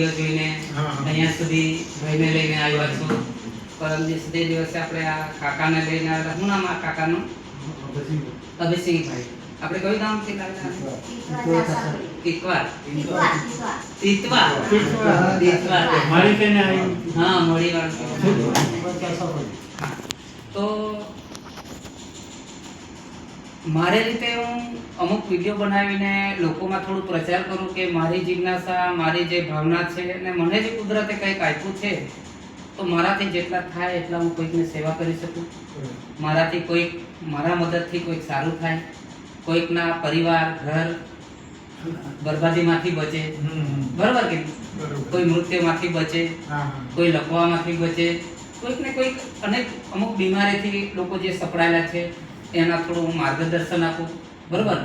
Video જોઈને. અહીંયા સુધી ભાઈને લઈને આવ્યા છું. પરમ દિવસ તે દિવસે આપણે આ કાકાને લઈને આવ્યા હતા. શું નામ આ કાકાનું? અભિસિંહભાઈ. આપણે કયું નામથી છે હા મળી વાળું તો મારે રીતે હું અમુક વીડિયો બનાવીને લોકોમાં થોડું પ્રચાર કરું કે મારી જિજ્ઞાસા મારી જે ભાવના છે અને મને જે કુદરતે કંઈક આપ્યું છે તો મારાથી જેટલા થાય એટલા હું કોઈકને સેવા કરી શકું. મારાથી કોઈક મારા મદદથી કોઈક સારું થાય. કોઈકના પરિવાર ઘર બરબાદીમાંથી બચે. બરાબર કે કોઈ મૃત્યુમાંથી બચે. કોઈ લખવામાંથી બચે. કોઈક ને કોઈક અનેક અમુક બીમારીથી લોકો જે સપડાયેલા છે. એના થોડું હું માર્ગદર્શન આપું. બરોબર?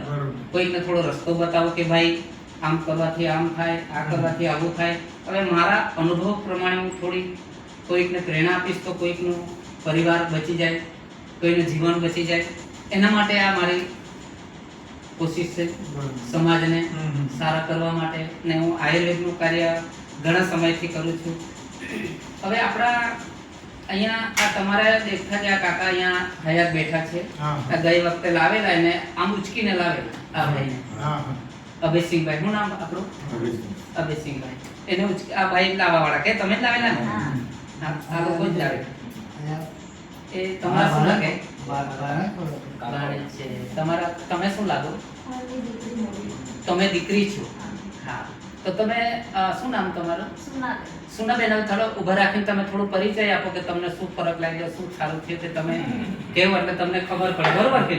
કોઈકને થોડો રસ્તો બતાવો કે ભાઈ આમ કરવાથી આમ થાય આ કરવાથી આવું થાય. હવે મારા અનુભવ પ્રમાણે હું થોડી કોઈકને પ્રેરણા આપીશ તો કોઈકનું પરિવાર બચી જાય કોઈનું જીવન બચી જાય. એના માટે આ મારી કોશિશ છે સમાજને સારા કરવા માટે ને હું આયુર્વેદનું કાર્ય ઘણા સમયથી કરું છું. હવે આપણા અહીંયા આ તમારા દેખતા જે આ કાકા અહીંયા હયાત બેઠા છે. આ ગઈ વખતે લાવેલા એને આમ ઉચકીને લાવેલા આ ભાઈને. અભયસિંહભાઈ શું નામ આપણું? અભયસિંહભાઈ. એને ઉચકી આ ભાઈ લાવવા વાળા કે? તમે જ લાવેલા? ને હા, આ લોકો જ લાવે. એ તમારા શું લાગે? તમારા તમે શું લાગો? તમે દીકરી છો? હા. તો તમે શું નામ તમારું? સુનાબેન હવે થોડો ઊભા રાખીને તમે થોડું પરિચય આપો કે તમને શું ફરક લાગ્યો શું સારું થયું તે તમે કેવો એટલે તમને ખબર પડે બરોબર કે?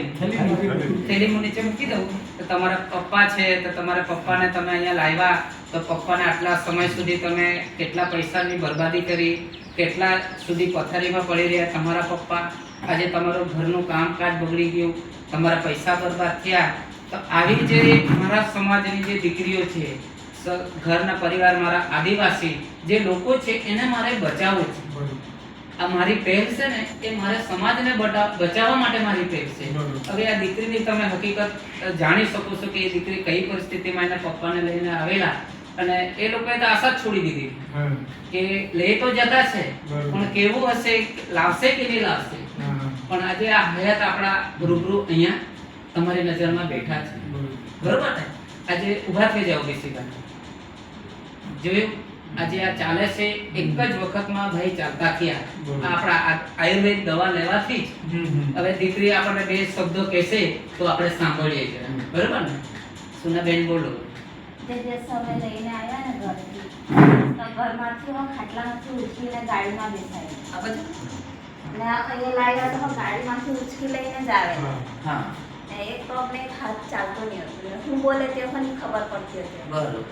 થેલી હું નીચે મૂકી દઉં. તો તમારા પપ્પા છે તો તમારા પપ્પાને તમે અહીંયા લાવ્યા. તો પપ્પાને આટલા સમય સુધી તમે કેટલા પૈસાની બરબાદી કરી કેટલા સુધી પથારીમાં પડી રહ્યા તમારા પપ્પા? આજે તમારું ઘરનું કામકાજ બગડી ગયું તમારા પૈસા બરબાદ થયા. તો આવી જે મારા સમાજની જે દીકરીઓ છે ઘરના પરિવાર મારા આદિવાસી જે લોકો છે એને મારે બચાવવું છે. આ મારી પહેલ છે ને એ મારે સમાજને બચાવવા માટે મારી પહેલ છે. હવે આ દીકરીની તમે હકીકત જાણી શકો છો કે એ દીકરી કઈ પરિસ્થિતિમાં એના પપ્પાને લઈને આવેલા. અને એ લોકોએ તો આશા જ છોડી દીધી. કે લે તો જતા છે પણ કેવું હશે લાવશે કે નહીં લાવશે? પણ આજે આ હયાત આપણા રૂબરૂ અહીંયા તમારી નજરમાં બેઠા છે. બરોબર. ને? આજે ઊભા થઈ જાઓ બેસીભાઈ જોયું આજે આ ચાલે છે એક જ વખતમાં ભાઈ ચાલતા થયા. આ આપણા આ આયુર્વેદ દવા લેવાથી જ. હવે દીકરી આપણને બે શબ્દો કહેશે તો આપણે સાંભળીએ છીએ. બરોબર ને? સુનાબેન બોલો. દિવસે અમે લઈને આવ્યા ને ઘરેથી તો ઘરમાંથી હું ખાટલામાંથી ઉચકીને ગાડીમાં બધું? અને અહીંયા લાવ્યા તો ગાડીમાંથી ઉચકી લઈને જ હા. એક તો અમને હાથ ચાલતો નહીં હતો. હું બોલે તે પણ ખબર પડતી હતી. બરોબર.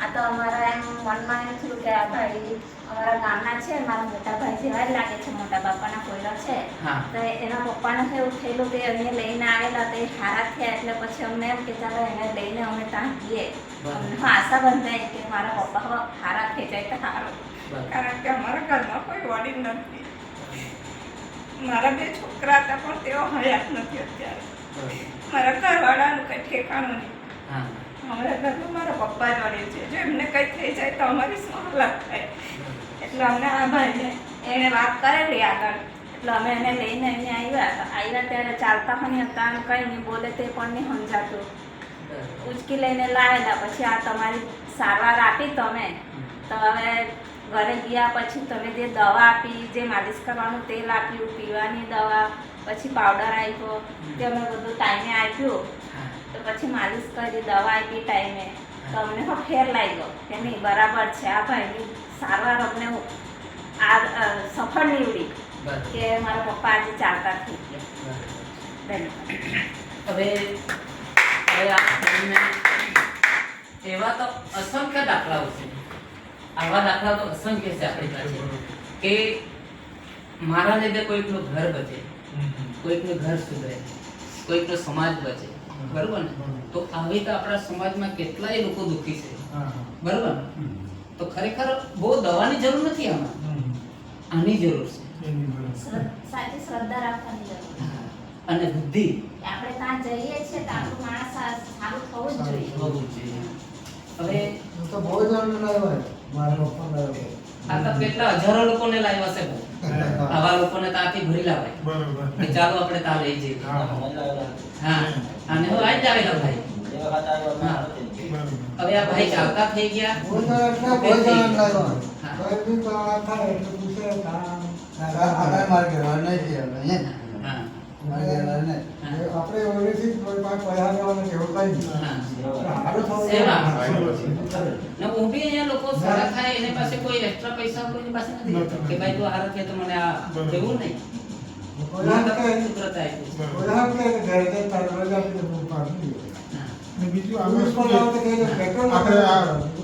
આ તો અમારા એમ મનમાં એમ થયું કે આ ભાઈ અમારા ગામના છે મારા મોટા ભાઈ જેવા જ લાગે છે મોટા બાપાના કોયલા છે. તો એના પપ્પાને એવું થયેલું કે અહીંયા લઈને આવેલા તો એ હારા થયા એટલે પછી અમને એમ કે ચાલો એને લઈને અમે ત્યાં જઈએ અમને આશા બંધાય કે મારા પપ્પા સારા હારા થઈ જાય તો સારું. કારણ કે અમારા ઘરમાં કોઈ વડીલ નથી. મારા બે છોકરા હતા પણ તેઓ હયાત નથી અત્યારે. મારા ઘરવાળાનું કંઈ ઠેકાણું નહીં. હા. અમારા ઘરમાં મારા પપ્પા જ છે. જો એમને કંઈ થઈ જાય તો અમારી શું હાલત થાય એટલે અમને આ ભાઈને એણે વાત કરેલી આગળ. એટલે અમે એને લઈને અહીંયા આવ્યા. આવ્યા ત્યારે ચાલતા પણ હતા કંઈ નહીં બોલે તે પણ નહીં સમજાતું. ઉચકી લઈને લાવેલા પછી આ તમારી સારવાર આપી તમે. તો હવે ઘરે ગયા પછી તમે જે દવા આપી, જે માલિશ કરવાનું તેલ આપ્યું, પીવાની દવા, પછી પાવડર આપ્યો, તે અમે બધું ટાઈમે આપ્યું. પછી માલિશ કરી દવા આપી ટાઈમે. તો અમને પણ ફેર લાગ્યો કે નહીં બરાબર છે. આ ભાઈની સારવાર અમને આ સફળ નીવડી. કે મારા પપ્પા આજે ચાલતા થઈ ગયા. ધન્યવાદ. હવે હવે આ એવા તો અસંખ્ય દાખલાઓ છે. આવા દાખલા તો અસંખ્ય છે આપણી પાસે. કે મારા લીધે કોઈકનું ઘર બચે કોઈકનું ઘર સુધરે કોઈકનો સમાજ બચે. બરોબર ને? તો હવે તો આપણા સમાજમાં કેટલાય લોકો દુઃખી છે. બરોબર ને? તો ખરેખર બહુ દવાની જરૂર નથી આમાં. આની જરૂર છે. સાચી શ્રદ્ધા રાખવાની જરૂર અને બુદ્ધિ. આપણે ત્યાં જઈએ છીએ તો આપણું માણસ સારું થવું જ જોઈએ. થવું જોઈએ. હવે હું તો બહુ જણ લાવ્યો છે. મારા પપ્પા લાવ્યો આ તો કેટલા હજારો લોકોને લાવ્યા છે આવા લોકોને ત્યાંથી ભરી લાવાય. બરોબર. ચાલો આપણે ત્યાં લઈ જઈએ. હા. અને હું આજ આવેલો ભાઈ. હવે આ ભાઈ ચાલતા થઈ ગયા. એટલે કોઈ બી એટલે પૂછે હવે, હા. આપણે કોઈ પાસે પૈસા લેવાનું કે એવું કંઈ નહીં. હા. સારું થવું સેવા. જોઈએ. ને હું બી અહીંયા લોકો સારા થાય એની પાસે કોઈ એક્સ્ટ્રા પૈસા કોઈની પાસે નથી. કે ભાઈ તું હારો કે તો મને આ. એવું નહીં.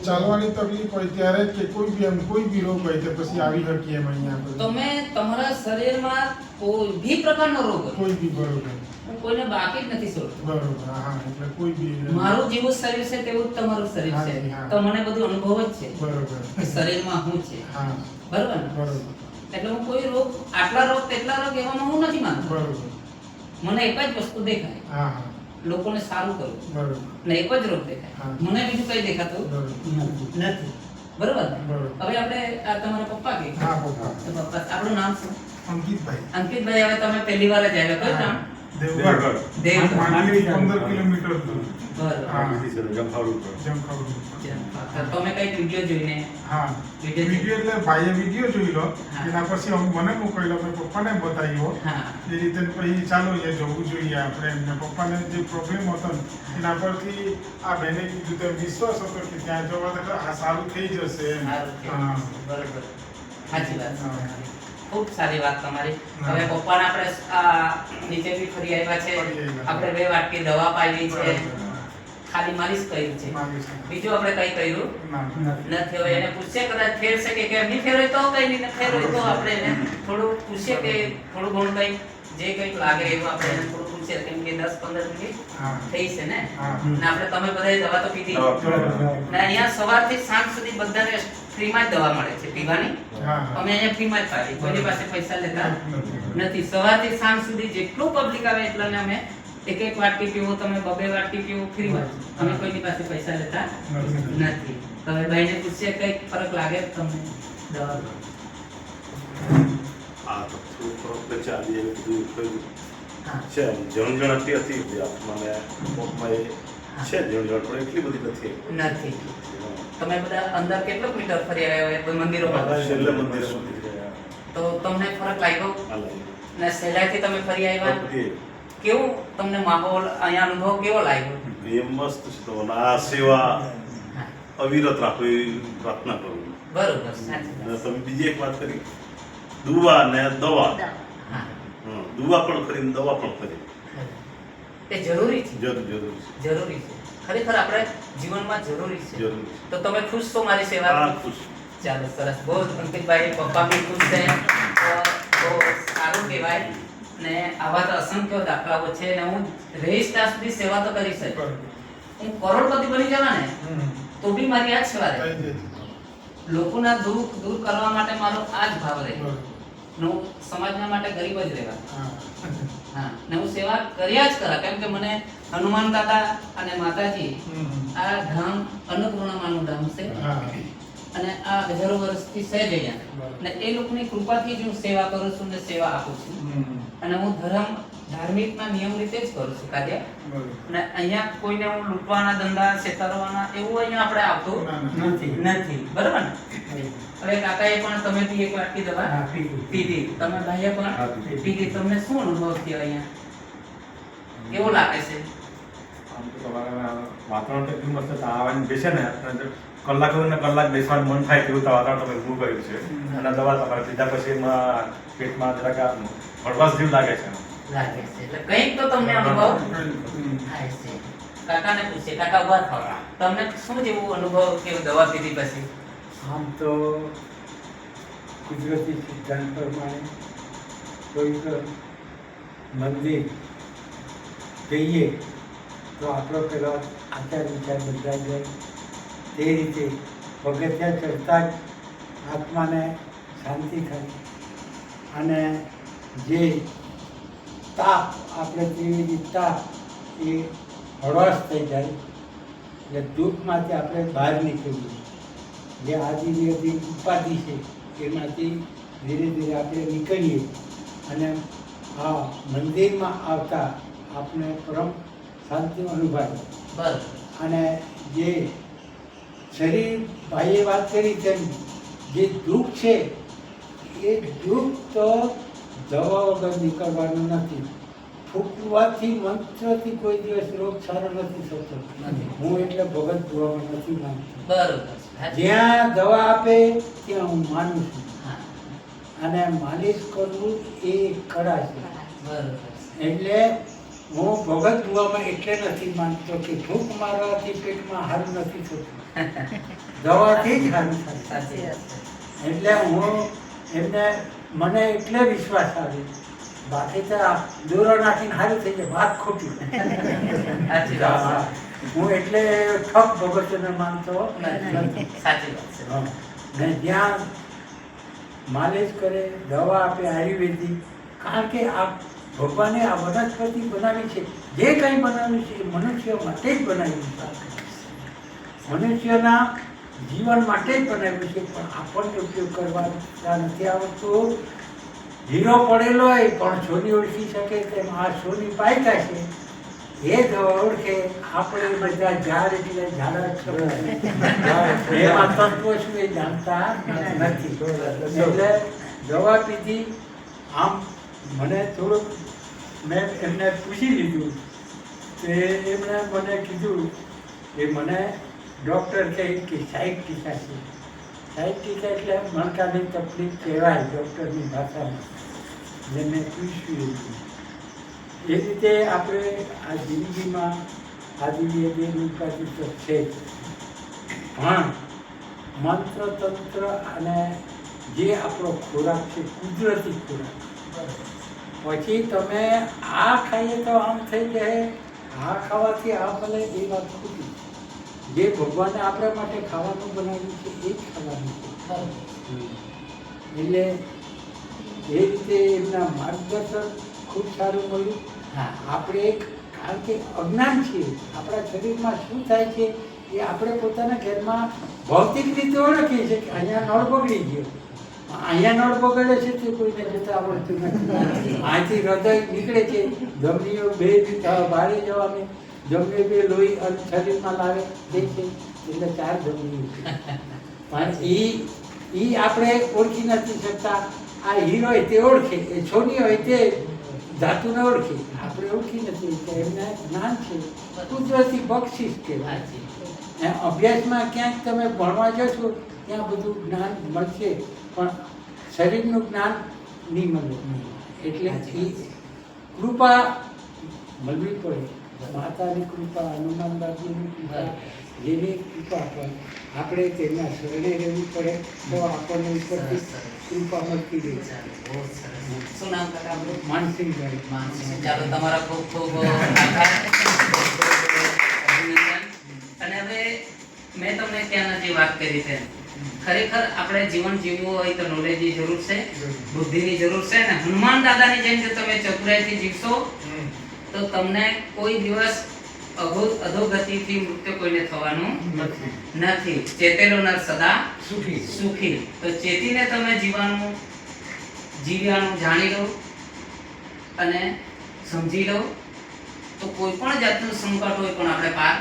ચાલવાની તકલીફ હોય ત્યારે કે કોઈ બી એમ કોઈ બી રોગ હોય તો પછી આવી શકીએ એમ અહીંયા તમે તમારા શરીરમાં કોઈ બી પ્રકારનો રોગ કોઈ બી બરોબર. હું કોઈને બાકી જ નથી છોડતો બરોબર હા એટલે કોઈ બી મારું જેવું શરીર છે તેવું જ તમારું શરીર છે. હા, હા. તો મને બધું અનુભવ જ છે બરોબર. શરીરમાં શું છે. હા. બરોબર બરોબર. એટલે હું કોઈ રોગ આટલા રોગ તેટલા રોગ એવામાં હું નથી માનતો. મને એક જ વસ્તુ દેખાય. લોકોને સારું કરું ને એક જ રોગ દેખાય. મને બીજું કઈ દેખાતું નથી. બરોબર? બરોબર. હવે આપણે આ તમારા પપ્પા કે? પપ્પા. પપ્પા આપણું નામ શું? અંકિતભાઈ. અંકિતભાઈ હવે તમે પહેલી વાર જ આવ્યા કયું નામ દેવગઢ. દેવગઢ. માંડવીથી પંદર કિલોમીટર દૂર. તમે પપ્પાને બતાવ્યો. એ રીતે પછી ચાલો જોવું જોઈએ આપણે. જે પ્રોબ્લેમ હતો ને એના પરથી આ બેને કીધું તો વિશ્વાસ હતો કે ત્યાં જવા તો આ સારું થઈ જશે બરોબર. સાચી વાત. ખૂબ સારી વાત તમારી. હવે પપ્પાને આપણે આ નીચે બી ફરી આવ્યા છે. આપણે બે વાટકી દવા પાવી છે. ખાલી માલિશ કરી છે. બીજું આપણે કઈ કર્યું. નથી. હવે એને પૂછશે કદાચ ફેરશે કે કેમ? નહીં ફેરવે તો કઈ નહીં ફેરવે તો આપણે એને થોડું પૂછીએ કે થોડું ઘણું કઈ જે કંઈક લાગે એવું આપણે એને થોડું પૂછીએ કેમ કે દસ પંદર મિનિટ થઈ છે ને? હા. ને આપણે તમે બધાએ દવા તો પીધી. ને અહીંયા સવારથી સાંજ સુધી બધાને ફ્રીમાં જ દવા મળે છે પીવાની. અમે અહીંયા ફ્રીમાં જ પાડી કોઈની પાસે પૈસા લેતા નથી. નથી. સવારથી સાંજ સુધી જેટલું પબ્લિક આવે એટલાને અમે એક એક વાટકી પીવો તમે બબે વાટકી પીવો ફ્રીમાં જ. અમે કોઈની પાસે પૈસા લેતા નથી. નથી તો હવે ભાઈને પૂછીએ કંઈક ફરક લાગે તમને દવા આ તો થોડું ફરક તો ચાલી એવું બધું થયું હા. છે. જણજણાટી હતી જે આત્માને. પગમાં એ છે જણજણ પણ એટલી બધી નથી. નથી. તમે બધા અંદર કેટલો મીટર ફરી આવ્યા હોય? મંદિરોમાં છેલ્લે મંદિર સુધી ગયા. તો તમને ફરક લાગ્યો? આ લાઈન. ને સહેલાઈથી તમે ફરી આવ્યા? બધી. કેવું તમને માહોલ અહીંયા અનુભવ કેવો લાગ્યો? એ મસ્ત છે તો આ સેવા હા, અવિરત રાખો એવી પ્રાર્થના કરું બરોબર સાચી તમે બીજી એક વાત કરી. દુવા ને દવા. હા. દુવા પણ કરીને દવા પણ કરી તે જરૂરી છે. જરૂર જરૂરી છે. જરૂરી છે. ખરેખર આપણે જીવનમાં જરૂરી છે. જરૂર તો તમે ખુશ છો મારી સેવા? સેવા ખુશ ચાલો સરસ. બહુ અંકિતભાઈ પપ્પા બી ખુશ છે તો સારું કહેવાય. ને આવા તો અસંખ્ય દાખલાઓ છે ને હું રહીશ ત્યાં સુધી સેવા તો કરી છે હું કરોડપતિ બની જવા ને તો બી મારી આ જ સેવા રહે. લોકોના દુઃખ દૂર કરવા માટે મારો આ જ ભાવ રહે. હું સમાજના માટે ગરીબ જ રહેવા. હા. ને હું સેવા કર્યા જ કરા. કેમ કે મને હનુમાન દાદા અને માતાજી આ ધામ અન્નપૂર્ણમાનું ધામ છે. અને આ હજારો વર્ષથી છે અહીંયા અને એ લોકોની કૃપાથી જ હું સેવા કરું છું ને સેવા આપું છું. અને હું ધર્મ ધાર્મિકના નિયમ રીતે જ કરું છું કાર્ય અને અહીંયા કોઈને હું લૂંટવાના ધંધા છેતરવાના એવું અહીંયા આપણે આવતું. નથી. નથી. બરાબર ને? હવે કાકાએ પણ તમે બી એક વાટકી દવા પીધી. તમે ભાઈએ પણ પીધી. પીધી. તમને શું અનુભવ થયો અહીંયા? કેવું લાગે છે? આમ તો વાતાવરણ તો એટલું મસ્ત આવવાની બેસે ને કલાક ને કલાક બેસવાનું મન થાય તેવું વાતાવરણ તમે ઊભું કર્યું છે. અને દવા તમારે પીધા પછી એમાં પેટમાં જરાક હળવાશ જેવું લાગે છે. લાગે છે. એટલે કંઈક તો તમને અનુભવ. થાય છે. કાકાને પૂછીએ. કાકા ઊભા થાવ તમને શું જેવું અનુભવ કે દવા પીધી પછી? આમ તો કુદરતી સિદ્ધાંત પ્રમાણે કોઈક મંદિર જઈએ તો આપણો પહેલો આચાર વિચાર બદલાઈ જાય. તે રીતે પગથિયા ચડતા જ આત્માને શાંતિ થાય. અને જે તાપ આપણે ત્રિવેદી તાપ એ હળવાશ થઈ જાય. એટલે દુઃખમાંથી આપણે બહાર નીકળીએ. જે બધી ઉપાધિ છે એમાંથી ધીરે ધીરે આપણે નીકળીએ. અને આ મંદિરમાં આવતા આપણે પરમ શાંતિ અનુભવાય બરાબર. અને જે શરીર ભાઈએ વાત કરી તેમ જે દુઃખ છે એ દુઃખ તો દવા વગર નીકળવાનું નથી. ફૂંકવાથી મંત્રથી કોઈ દિવસ રોગ સારો નથી થતો. નથી. હું એટલે ભગત જોવામાં નથી માનતો. બરાબર. જ્યાં દવા આપે ત્યાં હું માનું છું. અને માલિશ કરવું એ કળા છે. એટલે હું ભગત જોવામાં એટલે નથી માનતો કે ભૂખ મારવાથી પેટમાં હારું નથી થતું. દવાથી જ હારું થાય. એટલે હું એમને મને એટલે વિશ્વાસ આવે. બાકી તો આ નાખીને હારું થઈ જાય વાત ખોટી. હા. એટલે ઠપ ભગતને માનતો ને જ્યાં માલિશ કરે દવા આપે આયુર્વેદિક કારણ કે આ ભગવાને આ વનસ્પતિ બનાવી છે. જે કંઈ બનાવ્યું છે એ મનુષ્ય માટે જ બનાવ્યું છે. મનુષ્યના જીવન માટે જ બનાવ્યું છે પણ આપણને ઉપયોગ કરવા નથી આવડતો હીરો પડેલો હોય પણ સોની ઓળખી શકે તેમ આ સોની પાયકા છે. એ દવા ઓળખે. આપણે બધા ઝાડ એટલે ઝાડ એમાં તત્વો શું એ જાણતા નથી. એટલે દવા પીધી આમ મને થોડુંક મેં એમને પૂછી લીધું તે એમણે મને કીધું કે મને ડૉક્ટર કહે કે સાઈડ ટીકા છે. સાઈડ ટીકા એટલે મણકાની તકલીફ કહેવાય ડૉક્ટરની ભાષામાં. એટલે મેં પૂછ્યું એ રીતે. આપણે આ જિંદગીમાં આદિવ્ય બે ઉપાધિ તો છે. પણ મંત્ર તંત્ર અને જે આપણો ખોરાક છે, કુદરતી ખોરાક. પછી તમે આ ખાઈએ તો આમ થઈ જાય આ ખાવાથી આ ભલે એ વાત ખોટી. જે ભગવાને આપણા માટે ખાવાનું બનાવ્યું છે એ જ ખાવાનું એટલે એ રીતે એમના માર્ગદર્શન ખૂબ સારું મળ્યું. હા. આપણે એક કારણ કે અજ્ઞાન છીએ આપણા શરીરમાં શું થાય છે એ આપણે પોતાના ઘરમાં ભૌતિક રીતે ઓળખીએ છીએ કે અહીંયા નળ બગડી ગયો. અહીંયા નળ બગડે છે તે કોઈને જતા આવડતું નથી. આથી હૃદય નીકળે છે. ધમનીઓ બે બારે જવાની. જમણી બે લોહી શરીરમાં લાવે તે છે. એટલે ચાર ધમનીઓ પણ એ એ આપણે ઓળખી નથી શકતા. આ હીરો હોય તે ઓળખે એ છોડી હોય તે ધાતુને ઓળખે. આપણે ઓળખી નથી એમને જ્ઞાન છે. કુદરતી બક્ષિસ કહેવાય. છે અભ્યાસમાં ક્યાંક તમે ભણવા જશો ત્યાં બધું જ્ઞાન મળશે. પણ શરીરનું જ્ઞાન નહીં એટલે કૃપા મળવી પડે. માતાની કૃપા હનુમાન બાપુની કૃપા જેની કૃપા પર આપણે તેમના શરણે રહેવું પડે તો આપણને ઉપરથી કૃપા મળતી રહી. શું નામ કાકા આપણું? માનસિંહભાઈ માનસિંહ. ચાલો તમારા ખૂબ ખૂબ અને હવે મેં તમને ત્યાં જે વાત કરી છે ખરેખર આપણે જીવન જીવવું હોય તો નોલેજની જરૂર છે બુદ્ધિની જરૂર છે ને હનુમાન દાદાની જેમ જો તમે ચતુરાઈથી જીવશો તો તમને કોઈ દિવસ અધોગતિથી મૃત્યુ કોઈને થવાનું નથી. નથી. ચેતેલો નર સદા સુખી. સુખી. તો ચેતીને તમે જીવવાનું જીવ્યાનું જાણી લો અને સમજી લો. તો કોઈ પણ જાતનું સંકટ હોય પણ આપણે પાર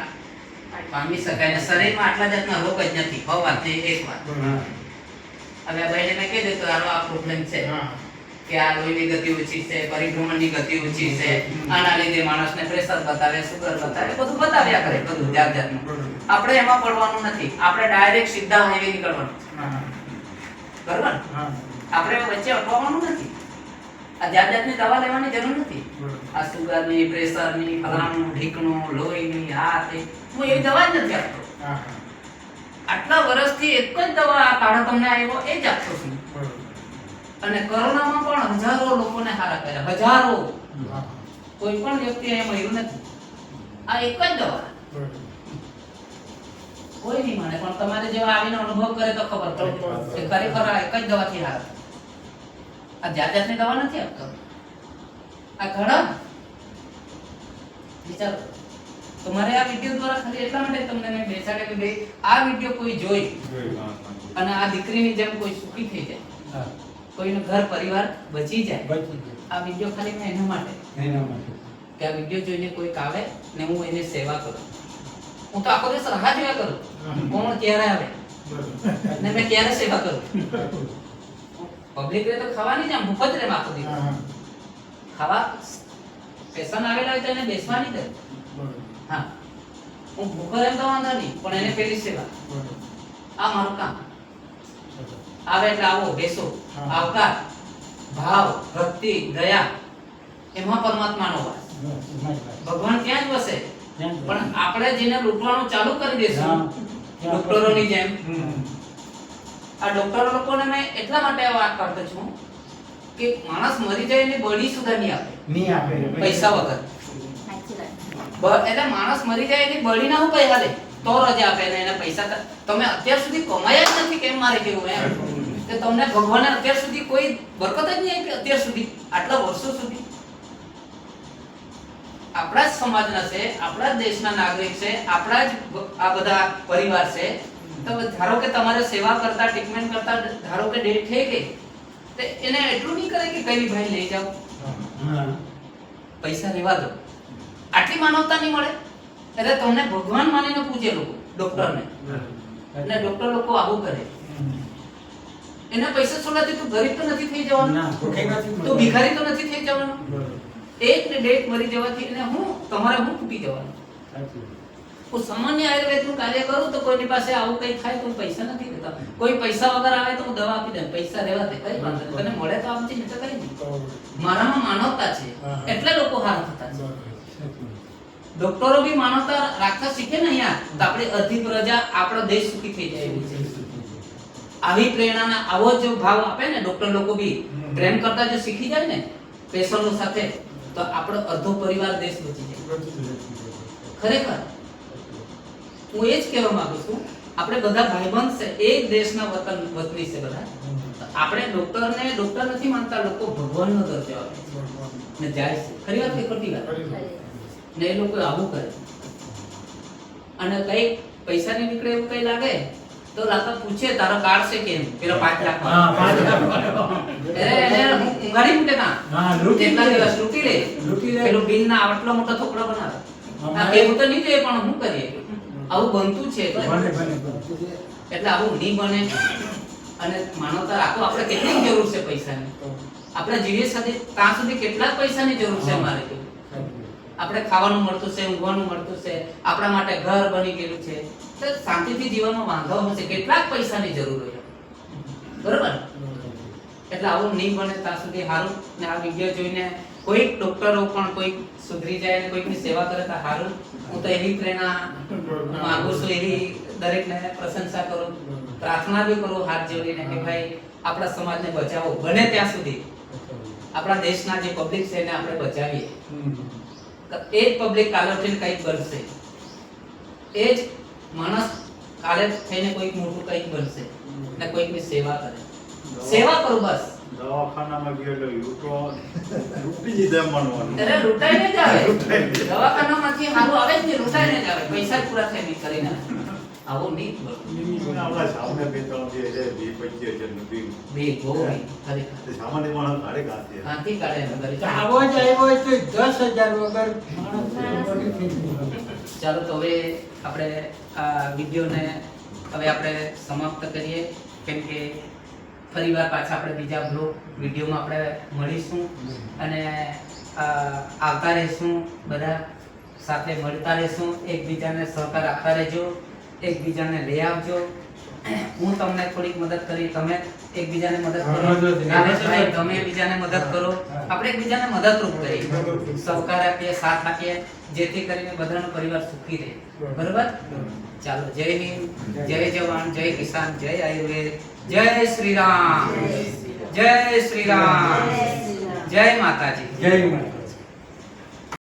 પામી શકાય ને શરીરમાં આટલા જાતના રોગ જ નથી હો વાત એક વાત. હવે ભાઈ ભાઈને મેં કહી દીધું આનો આ પ્રોબ્લેમ છે. કે આ લોહીની ગતિ ઓછી છે પરિભ્રમણની ગતિ ઓછી છે. આના લીધે માણસને પ્રેશર બતાવે સુગર બતાવે બધું બતાવ્યા કરે બધું જાત જાતનું. આપણે એમાં પડવાનું નથી. આપણે ડાયરેક્ટ સીધા હાઈવે નીકળવાનું. બરોબર? આપણે વચ્ચે અટવાવાનું નથી. આ જાત જાતની દવા લેવાની જરૂર નથી. બરોબરની પ્રેશર પ્રેશરની ફલાણું ઢીકણું લોહીની આ તે. હું એ દવા જ નથી આપતો. આટલા વર્ષથી એક જ દવા આ કાઢો તમને આવ્યો એ જ આપતો છું. અને કોરોનામાં પણ હજારો લોકોને હારા કર્યા હજારો. કોઈ પણ વ્યક્તિ એ મર્યું નથી. આ એક જ દવા. કોઈ નહીં માને પણ તમારે જેવા આવીને અનુભવ કરે તો ખબર પડે કે ખરેખર આ એક જ દવાથી હારા આ જાત જાતની દવા નથી આપતો. આ ઘણા? વિચારો. તમારે આ વિડિયો દ્વારા ખાલી એટલા માટે તમને મેં બેસાડે કે ભાઈ આ વિડિયો કોઈ જોઈ. અને આ દીકરીની જેમ કોઈ સુખી થઈ જાય. કોઈનું ઘર પરિવાર બચી જાય. આ વિડિયો ખાલી મેં એના માટે. એના માટે. કે આ વિડિયો જોઈને કોઈક આવે ને હું એને સેવા કરું. હું તો આખો દિવસ રાહ જોયા કરું. કોણ ક્યારે આવે? ને મેં ક્યારે સેવા કરું? પબ્લિક રે તો ખાવાની જ આમ જ રે આખો દિવસ. ખાવા પેશન આવેલા હોય તો એને બેસવાની દે હા. હું ભૂખો એમ તો વાંધો નહીં પણ એને પેલી સેવા. આ મારું કામ. આવે એટલે આવો બેસો. આવકાર ભાવ ભક્તિ દયા એમાં પરમાત્માનો વાસ. ભગવાન ક્યાં જ વસે પણ આપણે જેને લૂંટવાનું ચાલુ કરી દેશું ડોક્ટરોની જેમ. આ ડોક્ટરો લોકોને મેં એટલા માટે વાત કરતો છું કે માણસ મરી જાય એને બળી સુધા નહીં આપે. નહીં આપે પૈસા વગર. એટલે માણસ મરી જાય એની બળીના હું પૈસા લે. તો રજા આપે ને એને પૈસા તમે અત્યાર સુધી કમાયા જ નથી કેમ મારે કેવું એમ? કે તમને ભગવાને અત્યાર સુધી કોઈ બરકત જ નહીં આપી અત્યાર સુધી આટલા વર્ષો સુધી. આપણા જ સમાજના છે આપણા જ દેશના નાગરિક છે આપણા જ આ બધા પરિવાર છે. તો ધારો કે તમારે સેવા કરતા ટ્રીટમેન્ટ કરતા ધારો કે ડેટ થઈ ગઈ. એને એટલું નહીં કરે કે ગરીબ ભાઈ લઈ જાઓ. પૈસા લેવા દો. આટલી માનવતા નહીં મળે. એટલે તમને ભગવાન માનીને પૂજે લોકો ડોક્ટરને એટલે ડોક્ટર લોકો આવું કરે. એના પૈસા છોડાથી તું ગરીબ તો નથી થઈ જવાનો. તું ભિખારી તો નથી થઈ જવાનો. એક ને ડેટ મરી જવાથી એને હું તમારે હું તૂટી જવાનું. હું સામાન્ય આયુર્વેદનું કાર્ય કરું તો કોઈની પાસે આવું કંઈ થાય તો હું પૈસા નથી દેતા કોઈ પૈસા વગર આવે તો હું દવા આપી દઉં. પૈસા રહેવા દે. કઈ વાંધો તને મળે તો આપજે નહીં તો કઈ નહીં. મારામાં માનવતા છે. એટલે લોકો હાર થતા છે. ડોક્ટરો બી માનવતા રાખતા શીખે ને અહીંયા તો આપણી અડધી પ્રજા આપણો દેશ સુખી થઈ જાય. એવું છે આવી પ્રેરણાના આવો જો ભાવ આપે ને ડોક્ટર લોકો બી. પ્રેમ કરતા જો શીખી જાય ને પેશન્ટો સાથે તો આપણો અડધો પરિવાર દેશ બચી જાય. ખરેખર. હું એ જ કહેવા માંગુ છું આપણે બધા ભાઈબંધ છે એ દેશના વતન વતની છે બધા. આપણે ડોક્ટરને ડોક્ટર નથી માનતા લોકો ભગવાનનો દર્જો આપે ને જાય છે. ખરી વાત કે ખોટી વાત? ને એ લોકો આવું કરે. અને કઈ પૈસા ની નીકળે એવું કઈ લાગે તો લાતા પૂછે તારો કાર્ડ છે કેમ? પેલો પાંચ લાખ હા પાંચ હું ઊંઘાડી મૂકે ના. હા લૂંટી લે. લૂંટી લે? લૂટી લે. પેલો બિલ ના આટલો મોટો થોકડો બનાવે. આ અમારે- તો નહીં જોઈએ પણ હું કરીએ. આવું બનતું છે એટલે. આવું નહીં બને. અને માનવતા રાખો આપણે કેટલી જરૂર છે પૈસાની? આપણે જીવીએ સાથે ત્યાં સુધી કેટલા પૈસાની જરૂર છે અમારે? આપણે ખાવાનું મળતું છે ઊંઘવાનું મળતું છે આપણા માટે ઘર બની ગયેલું છે. તો શાંતિથી જીવવાનો વાંધો હશે કેટલાક પૈસાની જરૂર હોય. બરોબર? એટલે આવું નહીં બને ત્યાં સુધી સારું ને આ વીડિયો જોઈને કોઈક ડોક્ટરો પણ કોઈક સુધરી જાય અને કોઈકની સેવા કરે તો સારું હું તો એવી પ્રેરણા માંગુ છું, એવી દરેકને પ્રશંસા કરું. પ્રાર્થના બી કરું હાથ જોડીને કે ભાઈ, આપણા સમાજને બચાવો. બને ત્યાં સુધી. આપણા દેશના જે પબ્લિક છે એને આપણે બચાવીએ. એ જ પબ્લિક કાલે ઉઠીને કંઈક બનશે. એ જ માણસ કાલે થઈને કોઈક મોટું કંઈક બનશે ને કોઈકની સેવા કરે. સેવા કરો બસ. દવાખાનામાં ગયો એટલે લૂંટો લૂંટી જ દેવાનું અરે લૂંટાઈને જ આવે દવાખાનામાંથી સારું આવે જ નહીં લૂંટાઈને જ આવે પૈસા પૂરા થાય નહીં કરીને. આવું નહીં આપણા સામે બે ત્રણ જે છે વીસ પચીસ હજાર નથી બે બહુ નહીં ખરેખર. તે સામાન્ય માણસ ગાડે ગાતે કાંથી કાઢે એમ કરી. તો આવો જ આવ્યો હોય તો દસ હજાર વગર માણસ બની થઈ ગયું. ચાલો તો હવે આપણે આ વિડીયોને હવે આપણે સમાપ્ત કરીએ. કેમ કે ફરીવાર પાછા આપણે બીજા બ્લોગ વિડીયોમાં આપણે મળીશું અને આવતા રહીશું બધા સાથે મળતા રહીશું. એકબીજાને સહકાર આપતા રહેજો. એકબીજાને લઈ આવજો. હું તમને થોડીક મદદ કરી તમે એકબીજાને મદદ કરો. તમે એકબીજાને મદદ કરો. આપણે એકબીજાને મદદરૂપ કરીએ. સહકાર આપીએ સાથ આપીએ જેથી કરીને બધાનો પરિવાર સુખી રહે. બરોબર. ચાલો જય હિન્દ જય જવાન જય કિસાન જય આયુર્વેદ. જય શ્રી રામ. જય શ્રી રામ. જય માતાજી. જય માતા